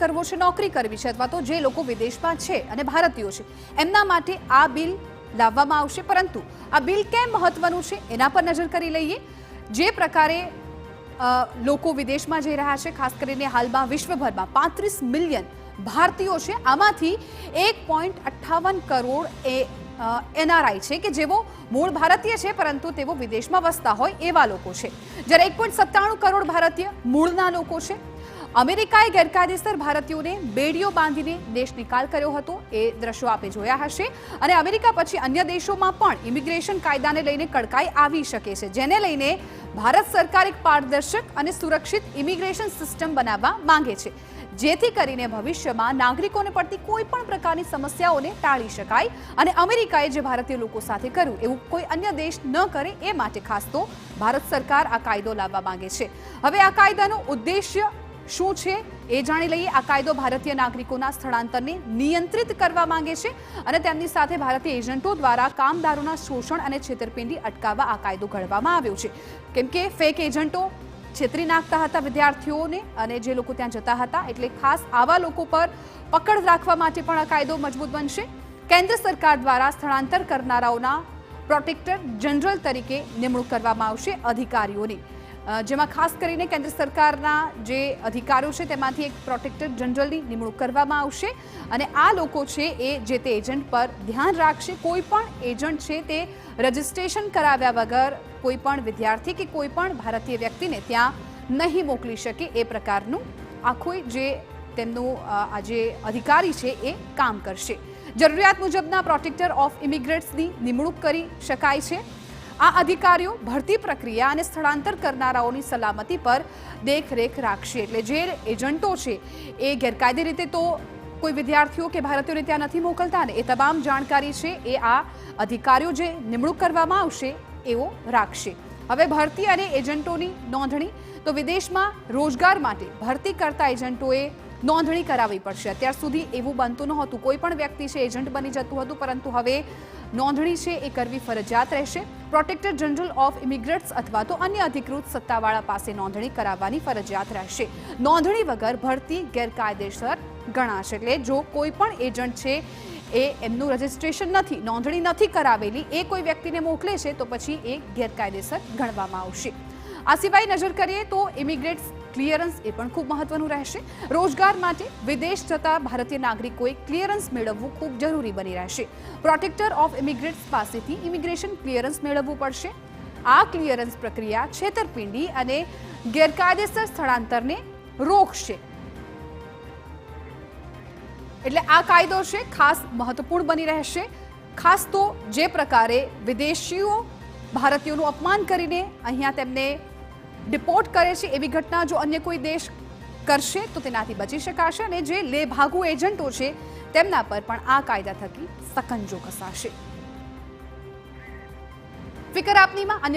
કરવો છે, નોકરી કરવી છે અથવા તો જે લોકો વિદેશમાં છે અને ભારતીયો છે, એમના માટે આ બિલ લાવવામાં આવશે. પરંતુ આ બિલ કેમ મહત્વનું છે, એના પર નજર કરી લઈએ. જે પ્રકારે લોકો વિદેશમાં જઈ રહ્યા છે, ખાસ કરીને હાલમાં વિશ્વભરમાં પાંત્રીસ મિલિયન ભારતીયો છે, આમાંથી એક પોઈન્ટ અઠ્ઠાવન કરોડ એ એનઆરઆઈ છે કે જેઓ મૂળ ભારતીય છે, પરંતુ તેઓ વિદેશમાં વસતા હોય એવા લોકો છે. જ્યારે એક પોઈન્ટ સત્તાણું કરોડ ભારતીય મૂળના લોકો છે અમેરિકાએ ગેરકાયદેસર ભારતીયોને બેડીઓ બાંધીને દેશ નિકાલ કર્યો હતો, એ દ્રશ્યો આપે જોયા હશે. અને અમેરિકા પછી અન્ય દેશોમાં પણ ઇમિગ્રેશન કાયદાને લઈને કડકાઈ આવી શકે છે, જેને લઈને ભારત સરકાર એક પારદર્શક અને સુરક્ષિત ઇમિગ્રેશન સિસ્ટમ બનાવવા માંગે છે. જેથી કરીને ભવિષ્યમાં નાગરિકોને પડતી કોઈ પણ પ્રકારની સમસ્યાઓને ટાળી શકાય અને અમેરિકાએ જે ભારતીય લોકો સાથે કર્યું, એવું કોઈ અન્ય દેશ ન કરે એ માટે ખાસ તો ભારત સરકાર આ કાયદો લાવવા માંગે છે. હવે આ કાયદાનો ઉદ્દેશ્ય શું છે એ જાણી લઈએ. આ કાયદો ભારતીય નાગરિકોના સ્થળાંતરને નિયંત્રિત કરવા માંગે છે અને તેમની સાથે ભારતીય એજન્ટો દ્વારા કામદારોના શોષણ અને છેતરપિંડી અટકાવવા આ કાયદો ઘડવામાં આવ્યો છે. કેમ કે ફેક એજન્ટો છેતરી નાખતા હતા વિદ્યાર્થીઓને અને જે લોકો ત્યાં જતા હતા એટલે ખાસ આવા લોકો પર પકડ રાખવા માટે પણ આ કાયદો મજબૂત બનશે. કેન્દ્ર સરકાર દ્વારા સ્થળાંતર કરનારાઓના પ્રોટેક્ટર જનરલ તરીકે નિમણૂક કરવામાં આવશે અધિકારીઓની. જેમાં ખાસ કરીને કેન્દ્ર સરકારના જે અધિકારીઓ છે, તેમાંથી એક પ્રોટેક્ટર જનરલની નિમણૂક કરવામાં આવશે. અને આ લોકો છે, એ જે તે એજન્ટ પર ધ્યાન રાખશે, કોઈ પણ એજન્ટ છે, તે રજિસ્ટ્રેશન કરાવ્યા વગર કોઈ પણ વિદ્યાર્થી કે કોઈ પણ ભારતીય વ્યક્તિને ત્યાં નહીં મોકલી શકે એ પ્રકારનું આખું જે તેમનું આ જે અધિકારી છે, એ કામ કરશે. જરૂરિયાત મુજબના પ્રોટેક્ટર ઓફ ઇમિગ્રેટ્સની નિમણૂક કરી શકાય છે. આ અધિકારીઓ ભરતી પ્રક્રિયા અને સ્થળાંતર કરનારાઓની સલામતી પર દેખરેખ રાખશે. એટલે જે એજન્ટો છે, એ ગેરકાયદે રીતે તો કોઈ વિદ્યાર્થીઓ કે ભારતીયોને ત્યાં નથી મોકલતા ને એ તમામ જાણકારી છે, એ આ અધિકારીઓ જે નિમણૂક કરવામાં આવશે એવો રાખશે. હવે ભરતી અને એજન્ટોની નોંધણી, તો વિદેશમાં રોજગાર માટે ભરતી કરતા એજન્ટોએ નોંધણી કરાવવી પડશે. અત્યાર સુધી એવું બનતું નહોતું. કોઈ પણ વ્યક્તિ છે, એજન્ટ બની જતું હતું, પરંતુ હવે નોંધણી છે, એ કરવી ફરજિયાત રહેશે. પ્રોટેક્ટર જનરલ ઓફ ઇમિગ્રન્ટ્સ અથવા તો અન્ય અધિકૃત સત્તાવાળા પાસે નોંધણી કરાવવાની ફરજિયાત રહેશે. નોંધણી વગર ભરતી ગેરકાયદેસર ગણાશે. એટલે જો કોઈ પણ એજન્ટ છે, એ એમનું રજિસ્ટ્રેશન નથી, નોંધણી નથી કરાવેલી, એ કોઈ વ્યક્તિને મોકલે છે, તો પછી એ ગેરકાયદેસર ગણવામાં આવશે. આ સિવાય નજર કરીએ તો ઇમિગ્રેટ્સ ક્લિયરન્સ એ પણ ખૂબ મહત્વનું રહેશે. રોજગાર માટે વિદેશ જતા ભારતીય નાગરિકોએ ક્લિયરન્સ મેળવવું ખૂબ જરૂરી બની રહેશે. પ્રોટેક્ટર ઓફ ઇમિગ્રેટ્સ પાસેથી ઇમિગ્રેશન ક્લિયરન્સ મેળવવું પડશે. આ ક્લિયરન્સ પ્રક્રિયા છેતરપિંડી અને ગેરકાયદેસર સ્થળાંતરને રોકશે. એટલે આ કાયદો છે, ખાસ મહત્વપૂર્ણ બની રહેશે. ખાસ તો જે પ્રકારે વિદેશીઓ ભારતીયોનું અપમાન કરીને અહીંયા તેમને ડિપોર્ટ કરે છે એવી ઘટના જો અન્ય કોઈ દેશ કરશે તો તેનાથી બચી શકાશે અને જે લેભાગુ એજન્ટો છે તેમના પર પણ આ કાયદા થકી સકંજો કસાશે ફિકર આપનીમાં અન્ય